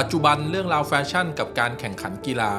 ปัจจุบันเรื่องราวแฟชั่นกับการแข่งขันกีฬา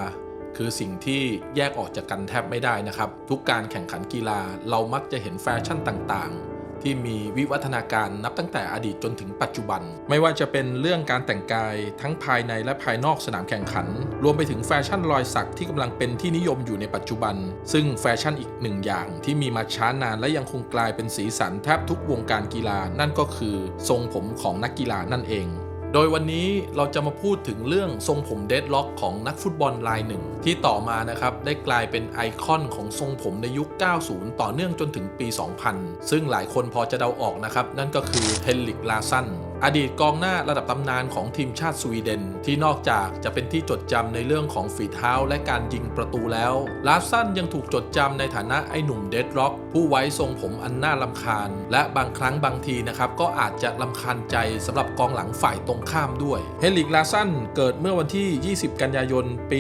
คือสิ่งที่แยกออกจากกันแทบไม่ได้นะครับ ทุกการแข่งขันกีฬาเรามักจะเห็นแฟชั่นต่างๆ ที่มีวิวัฒนาการนับตั้งแต่อดีตจนถึงปัจจุบัน ไม่ว่าจะเป็นเรื่องการแต่งกายทั้งภายในและภายนอกสนามแข่งขัน รวมไปถึงแฟชั่นรอยสักที่กำลังเป็นที่นิยมอยู่ในปัจจุบัน ซึ่งแฟชั่นอีกหนึ่งอย่างที่มีมาช้านานและยังคงกลายเป็นสีสันแทบทุกวงการกีฬานั่นก็คือ ทรงผมของนักกีฬานั่นเอง โดยวันนี้เราจะมาพูดถึงเรื่องทรงผมเดดล็อกของนักฟุตบอลรายหนึ่ง ที่ต่อมานะครับได้กลายเป็นไอคอนของทรงผมในยุค 90 ต่อเนื่องจนถึงปี 2000 ซึ่งหลายคนพอจะเดาออกนะครับ นั่นก็คือเฮนริกลาซัน อดีตกองหน้าระดับตำนานของทีมชาติสวีเดน ที่นอกจากจะเป็นที่จดจำในเรื่องของฝีเท้าและการยิงประตูแล้วลาซันยังถูกจดจำในฐานะไอ้หนุ่มเดดร็อกผู้ไว้ทรงผมอันน่าลำคาญ และบางครั้งบางทีนะครับก็อาจจะลำคาญใจสำหรับกองหลังฝ่ายตรงข้ามด้วย เฮนริกลาซันเกิดเมื่อวันที่ 20 กันยายน ปี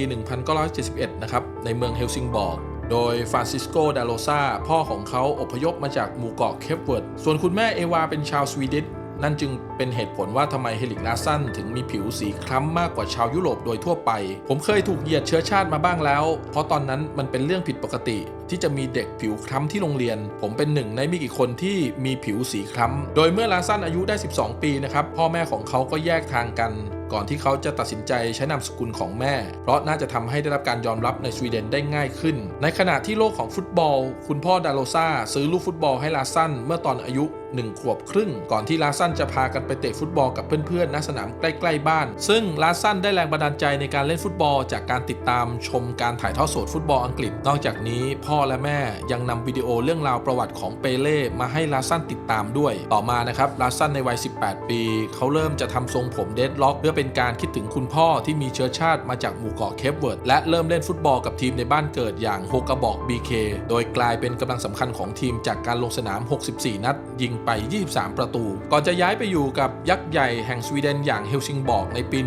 1971 นะครับในเมืองเฮลซิงบอร์กโดยฟรานซิสโก ดาโลซาพ่อของเขาอพยพมาจากหมู่เกาะเคปเวิร์ด ส่วนคุณแม่เอวาเป็นชาวสวีเดน นั่นจึงเป็นเหตุผลว่าทำไมเฮลิกลาซันถึงมีผิวสีคล้ำมากกว่าชาวยุโรปโดยทั่วไป ผมเคยถูกเหยียดเชื้อชาติมาบ้างแล้ว เพราะตอนนั้นมันเป็นเรื่องผิดปกติที่จะมีเด็กผิวคล้ำที่โรงเรียน ผมเป็นหนึ่งในไม่กี่คนที่มีผิวสีคล้ำ โดยเมื่อลาซันอายุได้ 12 ปีนะครับพ่อแม่ของเขาก็แยกทางกัน ก่อนที่เขาจะตัดสินใจใช้นามสกุลของแม่ เพราะน่าจะทำให้ได้รับการยอมรับในสวีเดนได้ง่ายขึ้น ในขณะที่โลกของฟุตบอล คุณพ่อดาโลซาซื้อลูกฟุตบอลให้ลาซันเมื่อตอนอายุ1ขวบครึ่ง ก่อนที่ลาซันจะพากันไปเตะฟุตบอลกับเพื่อนๆณสนามใกล้ๆบ้าน ซึ่งลาซันได้แรงบันดาลใจในการเล่นฟุตบอล จากการติดตามชมการถ่ายทอดสดฟุตบอลอังกฤษ นอกจากนี้พ่อและแม่ ยังนำวิดีโอเรื่องราวประวัติของเปเล่มาให้ลาซันติดตามด้วย ต่อมานะครับลาซันในวัย 18 ปี เขาเริ่มจะทำทรงผมเดดล็อก เพื่อเป็นการคิดถึงคุณพ่อที่มีเชื้อชาติมาจากหมู่เกาะเคปเวิร์ดและเริ่มเล่นฟุตบอลกับทีมในบ้านเกิดอย่างโฮกาบอก BK โดยกลายเป็นกำลังสำคัญของทีมจากการลงสนาม 64 นัด ยิงไป 23 ประตู ก่อนจะย้ายไปอยู่กับยักษ์ใหญ่แห่งสวีเดนอย่างเฮลซิงบอร์กในปี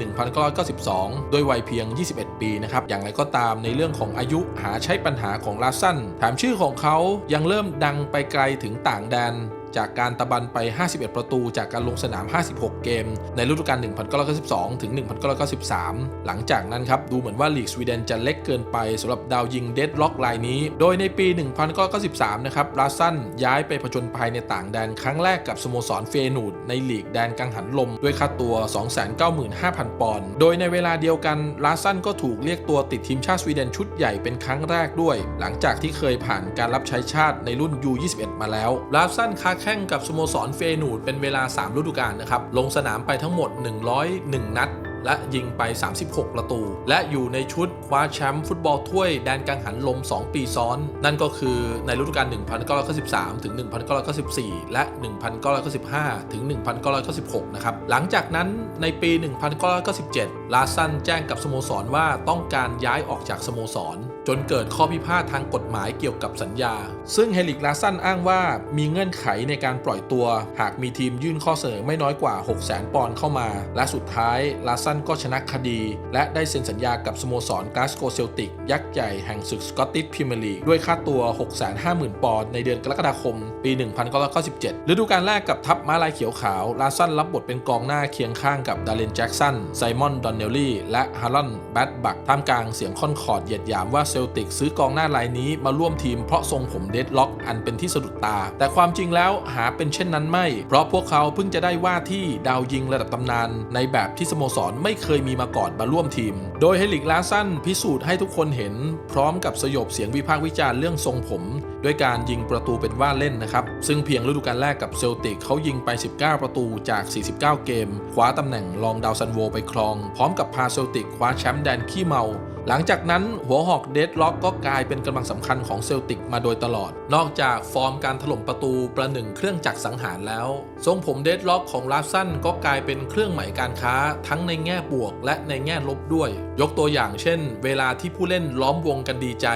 1992 ด้วยวัยเพียง 21 ปีนะครับอย่างไรก็ตามในเรื่องของอายุหาใช้ปัญหาของลาซันแถมชื่อของเขายังเริ่มดังไปไกลถึงต่างแดน จากการตะบันไป 51 ประตู จากการลงสนาม 56 เกม ในฤดูกาล 1992 ถึง 1993 หลังจากนั้นครับ ดูเหมือนว่าลีกสวีเดนจะเล็กเกินไปสำหรับดาวยิงเดดล็อกรายนี้ โดยในปี 1993 นะครับลาซันย้ายไปผจญภัยในต่างแดนครั้งแรกกับสโมสรเฟยนูดในลีกแดนกังหันลม ด้วยค่าตัว 295,000 ปอนด์โดยในเวลาเดียวกันลาซันก็ถูกเรียกตัวติดทีมชาติสวีเดนชุดใหญ่เป็นครั้งแรกด้วย หลังจากที่เคยผ่านการรับใช้ชาติในรุ่น U21 มาแล้วลาซันค้าแข่งกับสโมสรเฟนูดเป็นเวลา 3 ฤดูกาลนะครับ ลงสนามไปทั้งหมด 101 นัด และยิงไป 36 ประตู และอยู่ในชุดคว้าแชมป์ฟุตบอลถ้วยแดนกังหันลม 2 ปีซ้อน นั่นก็คือในฤดูกาล 1993 ถึง 1994 และ 1995 ถึง 1996 นะครับ หลังจากนั้นในปี 1997 ลาซันแจ้งกับสโมสรว่าต้องการย้ายออกจากสโมสร จนเกิดข้อพิพาททางกฎหมายเกี่ยวกับสัญญา ซึ่งเฮลิกลาซันอ้างว่ามีเงื่อนไขในการปล่อยตัว หากมีทีมยื่นข้อเสนอไม่น้อยกว่า 600,000ปอนด์เข้ามา และสุดท้ายลาซันก็ชนะคดี และได้เซ็นสัญญากับสโมสรกลาสโกเซลติก ยักษ์ใหญ่แห่งศึกสกอตติชพรีเมียร์ลีกด้วยค่าตัว 650,000 ปอนด์ในเดือนกรกฎาคม ปี 1997ฤดูกาลแรกกับทัพม้าลายเขียวขาวลาซันรับบทเป็นกองหน้าเคียงข้างกับดาเลนแจ็กสันไซมอนดอนเนลลี่และฮารอนแบดบักท่ามกลางเสียงค่อนคอดเหยียดหยามว่าซลติกซื้อกองหน้ารายนี้มาร่วมทีมเพราะทรงผมเดดล็อก อันเป็นที่สะดุดตา แต่ความจริงแล้วหาเป็นเช่นนั้นไม่ เพราะพวกเขาเพิ่งจะได้ว่าที่ดาวยิงระดับตำนาน ในแบบที่สโมสรไม่เคยมีมาก่อนมาร่วมทีม โดยเฮลิกลาซันพิสูจน์ให้ทุกคนเห็น พร้อมกับสยบเสียงวิพากษ์วิจารณ์เรื่องทรงผม ด้วยการยิงประตูเป็นว่าเล่นนะครับ ซึ่งเพียงฤดูกาลแรกกับเซลติกเขายิงไป 19 ประตูจาก 49 เกม คว้าตำแหน่งรองดาวซันโวไปครอง พร้อมกับพาเซลติกคว้าแชมป์แดนขี้เมา หลังจากนั้นหัวหอกเดดล็อกก็กลายเป็นกำลังสำคัญของเซลติกมาโดยตลอด นอกจากฟอร์มการถล่มประตูประหนึ่งเครื่องจักรสังหารแล้ว ทรงผมเดดล็อกของลาซันก็กลายเป็นเครื่องหมายการค้า ทั้งในแง่บวกและในแง่ลบด้วย ยกตัวอย่างเช่น เวลาที่ผู้เล่นล้อมวงกันดีใจ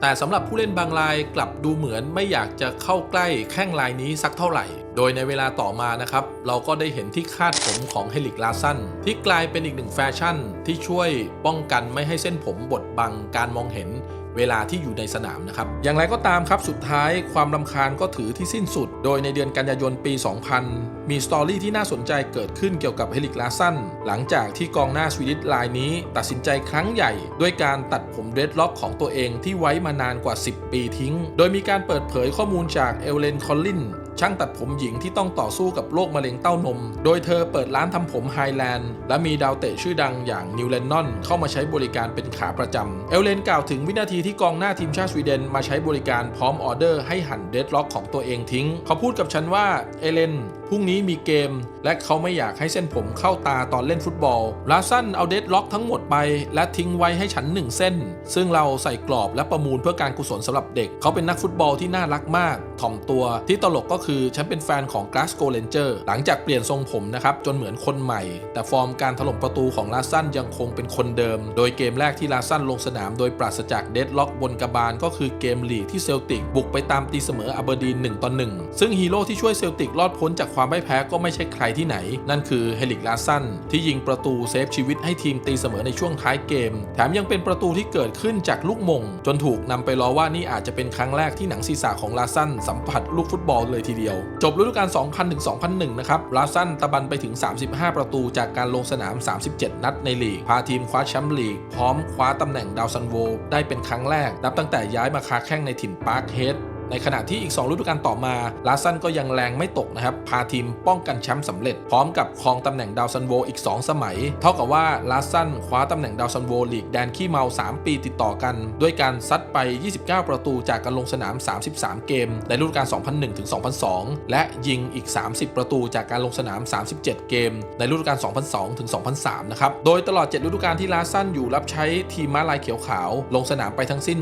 แต่สำหรับผู้เล่นบางรายกลับดูเหมือนไม่อยากจะเข้าใกล้แข้งลายนี้สักเท่าไหร่ ดยในเวลาต่อมานะครับ เราก็ได้เห็นที่คาดผมของเฮลิกลาซันที่กลายเป็นอีกหนึ่งแฟชั่น ที่ช่วยป้องกันไม่ให้เส้นผมบดบังการมองเห็นเวลาที่อยู่ในสนามนะครับ อย่างไรก็ตามครับสุดท้ายความลำคาญก็ถือที่สิ้นสุด โดยในเดือนกันยายนปี 2000 มีสตอรี่ที่น่าสนใจเกิดขึ้นเกี่ยวกับเฮลิกลาสันหลังจากที่กองหน้าสวีดิชรายนี้ ตัดสินใจครั้งใหญ่ ด้วยการตัดผมเดรดล็อกของตัวเองที่ไว้มานานกว่า 10 ปีทิ้ง โดยมีการเปิดเผยข้อมูลจากเอลเลนคอลลิน ช่างตัดผมหญิงที่ต้องต่อสู้กับโรคมะเร็งเต้านม โดยเธอเปิดร้านทำผมไฮแลนด์และมีดาวเตะชื่อดังอย่างนิวเลนนอนเข้ามาใช้บริการเป็นขาประจำเอลเลนกล่าวถึงวินาทีที่กองหน้าทีมชาติสวีเดนมาใช้บริการพร้อมออเดอร์ให้หั่นเดดล็อกของตัวเองทิ้ง เขาพูดกับฉันว่าเอเลน พรุ่งนี้มีเกม และเขาไม่อยากให้เส้นผมเข้าตาตอนเล่นฟุตบอลลาสันเอาเดดล็อกทั้งหมดไป และทิ้งไว้ให้ฉันหนึ่งเส้น ซึ่งเราใส่กรอบและประมูลเพื่อการกุศลสำหรับเด็ก เขาเป็นนักฟุตบอลที่น่ารักมาก ถ่อมตัว ที่ตลกก็คือฉันเป็นแฟนของ Glasgow Rangers หลังจากเปลี่ยนทรงผมนะครับจนเหมือนคนใหม่ แต่ฟอร์มการถล่มประตูของลาสันยังคงเป็นคนเดิม โดยเกมแรกที่ลาสันลงสนามโดยปราศจากเดดล็อกบนกระบาลก็คือเกมลีกที่เซลติกบุกไปตามตีเสมออเบอร์ดีน1ต่อ1ซึ่งฮีโร่ที่ช่วยเซลติกรอดพ้นจากความไม่แพ้ก็ไม่ใช่ใครที่ไหน นั่นคือเฮลิกลาสันที่ยิงประตูเซฟชีวิตให้ทีมตีเสมอในช่วงท้ายเกม แถมยังเป็นประตูที่เกิดขึ้นจากลูกมง จนถูกนำไปล้อว่านี่อาจจะเป็นครั้งแรกที่หนังศีรษะของลาสันสัมผัสลูกฟุตบอลเลยทีเดียว จบฤดูกาล 2000ถึง2001 นะครับลาสันตะบันไปถึง 35 ประตูจากการลงสนาม 37 นัดในลีก พาทีมคว้าแชมป์ลีก พร้อมคว้าตำแหน่งดาวซันโวได้เป็นครั้งแรก นับตั้งแต่ย้ายมาค้าแข้งในถิ่นปาร์คเฮด ในขณะที่อีก 2 ฤดูกาลต่อมาลาสันก็ยังแรงไม่ตกนะครับ พาทีมป้องกันแชมป์สำเร็จ พร้อมกับครองตำแหน่งดาวซันโวอีก 2 สมัย เท่ากับว่าลาสันคว้าตำแหน่งดาวซันโวลีกแดนขี้เมา 3 ปีติดต่อกัน ด้วยการซัดไป 29 ประตูจากการลงสนาม 33 เกม ในฤดูกาล 2001ถึง2002 และยิงอีก 30 ประตูจากการลงสนาม 37 เกม ในฤดูกาล 2002ถึง2003 นะครับ โดยตลอด 7 ฤดูกาลที่ลาสันอยู่รับใช้ทีมม้าลายเขียวขาว ลงสนามไปทั้งสิ้น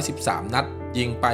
313 นัด ยิงไป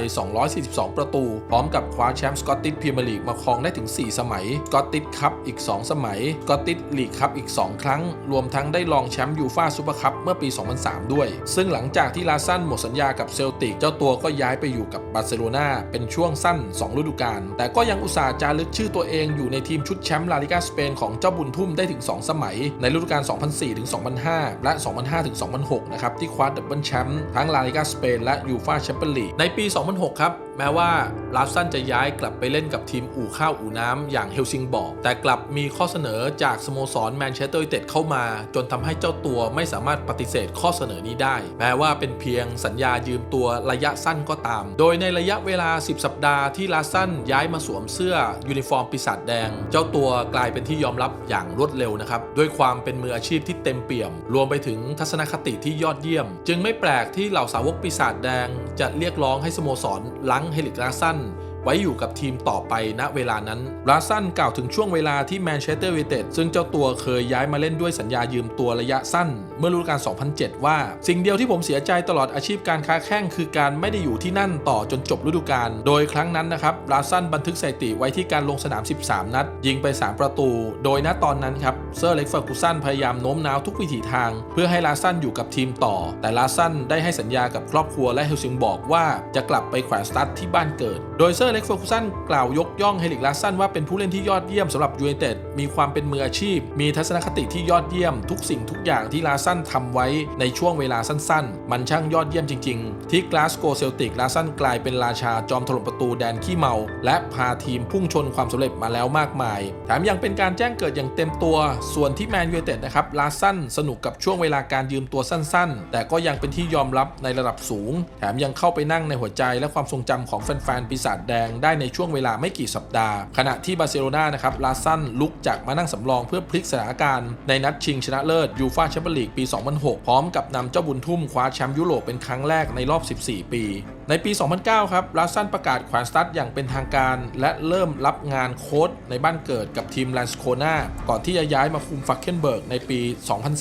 242 ประตู พร้อมกับคว้าแชมป์สกอตติชพรีเมียร์ลีกมาครองได้ถึง 4 สมัย สกอตติชคัพอีก 2 สมัย สกอตติชลีกคัพอีก 2 ครั้ง รวมทั้งได้รองแชมป์ยูฟ่าซูเปอร์คัพเมื่อปี 2003 ด้วย ซึ่งหลังจากที่ลาซันหมดสัญญากับเซลติก เจ้าตัวก็ย้ายไปอยู่กับบาร์เซโลนาเป็นช่วงสั้น 2 ฤดูกาล แต่ก็ยังอุตส่าห์จารึกชื่อตัวเองอยู่ในทีมชุดแชมป์ลาลิกาสเปนของเจ้าบุญทุ่มได้ถึง 2 สมัย ในฤดูกาล 2004 ถึง 2005 และ 2005 ถึง 2006 นะครับที่คว้าดับเบิลแชมป์ทั้งลาลิกาสเปนและยูฟ่าแชมเปี้ยนลีกในปี 2006 ครับ แม้ว่าลาฟสันจะย้ายกลับไปเล่นกับทีมอู่ข้าวอู่น้ำอย่างเฮลซิงบอร์กแต่กลับมีข้อเสนอจากสโมสรแมนเชสเตอร์ยูไนเต็ดเข้ามา จนทำให้เจ้าตัวไม่สามารถปฏิเสธข้อเสนอนี้ได้ แม้ว่าเป็นเพียงสัญญายืมตัวระยะสั้นก็ตาม โดยในระยะเวลา 10 สัปดาห์ที่ลาซันย้ายมาสวมเสื้อยูนิฟอร์มปีศาจแดง เจ้าตัวกลายเป็นที่ยอมรับอย่างรวดเร็วนะครับด้วยความเป็นมืออาชีพที่เต็มเปี่ยม รวมไปถึงทัศนคติที่ยอดเยี่ยม จึงไม่แปลกที่เหล่าสาวกปีศาจแดง จะเรียกร้องให้สโมสรลังเฮลิกลาสัน ไว้อยู่กับทีมต่อไปณเวลานั้นลาซันกล่าวถึงช่วงเวลาที่แมนเชสเตอร์ยูไนเต็ดซึ่งเจ้าตัวเคยย้ายมาเล่นด้วยสัญญายืมตัวระยะสั้น เมื่อฤดูกาล 2007 ว่า สิ่งเดียวที่ผมเสียใจตลอดอาชีพการค้าแข้งคือการไม่ได้อยู่ที่นั่นต่อจนจบฤดูกาลโดยครั้งนั้นนะครับลาซันบันทึกสถิติไว้ที่การลงสนาม 13 นัด ยิงไป 3 ประตู โดยณตอนนั้นครับเซอร์เล็กเฟอร์กูสันพยายามโน้มน้าวทุกวิถีทาง เพื่อให้ลาซันอยู่กับทีมต่อ แต่ลาซันได้ให้สัญญากับครอบครัวและเฮลซิงบอกว่าจะกลับไปแขวนสตัดที่บ้านเกิด โดยเซอร์เล็กเฟอร์กูสันกล่าวยกย่องเฮลิกลาสันว่าเป็นผู้เล่นที่ยอดเยี่ยมสำหรับยูไนเต็ดมีความเป็นมืออาชีพ มีทัศนคติที่ยอดเยี่ยม ทุกสิ่งทุกอย่างที่ลาสันทำไว้ในช่วงเวลาสั้นๆ มันช่างยอดเยี่ยมจริง ๆ ที่กลาสโกเซลติกลาสันกลายเป็นราชาจอมถล่มประตูแดนขี้เมา และพาทีมพุ่งชนความสำเร็จมาแล้วมากมายแถมยังเป็นการแจ้งเกิดอย่างเต็มตัว ส่วนที่แมนยูไนเต็ดนะครับลาสันสนุกกับช่วงเวลาการยืมตัวสั้น ๆ แต่ก็ยังเป็นที่ยอมรับในระดับสูง แถมยังเข้าไปนั่งในหัวใจและความทรงจำของแฟนๆปีศาจแดงได้ในช่วงเวลาไม่กี่สัปดาห์ ขณะที่บาร์เซโลนานะครับลาซันลุกจากมานั่งสำรองเพื่อพลิกสถานการณ์ในนัดชิงชนะเลิศยูฟาแชมเปี้ยนลีกปี 2006 พร้อมกับนำเจ้าบุญทุ่มคว้าแชมป์ยุโรปเป็นครั้งแรกในรอบ 14 ปี ในปี 2009 ครับลาซันประกาศแขวนสตัดอย่างเป็นทางการ และเริ่มรับงานโค้ชในบ้านเกิดกับทีมแลนสโคนาก่อนที่จะย้ายมาคุมฟักเคนเบิร์กในปี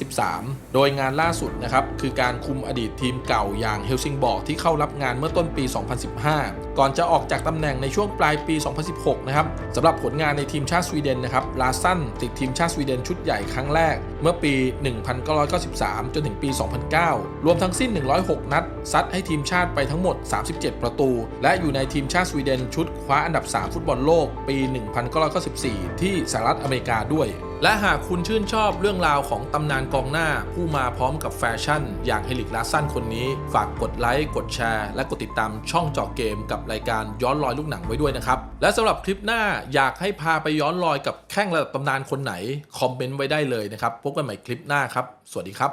2013 โดยงานล่าสุดนะครับ คือการคุมอดีตทีมเก่าอย่างเฮลซิงบอร์กที่เข้ารับงานเมื่อต้นปี 2015 ก่อนจะออกจากตำแหน่งในช่วงปลายปี 2016 นะครับสำหรับผลงานในทีมชาติสวีเดนนะครับลาซันติดทีมชาติสวีเดนชุดใหญ่ครั้งแรก เมื่อปี 1993 จนถึงปี 2009 รวมทั้งสิ้น 106 นัดซัดให้ทีมชาติไปทั้งหมด37 ประตู และอยู่ในทีมชาติสวีเดนชุดคว้าอันดับ 3 ฟุตบอลโลก ปี 1994 ที่สหรัฐอเมริกาด้วย และหากคุณชื่นชอบเรื่องราวของตำนานกองหน้าผู้มาพร้อมกับแฟชั่น อย่างเฮลิกลาสันคนนี้ ฝากกดไลค์ กดแชร์ และกดติดตามช่องเจอเกมกับรายการย้อนรอยลูกหนังไว้ด้วยนะครับ และสำหรับคลิปหน้าอยากให้พาไปย้อนรอยกับแข้งระดับตำนานคนไหน คอมเมนต์ไว้ได้เลยนะครับ พบกันใหม่คลิปหน้าครับ สวัสดีครับ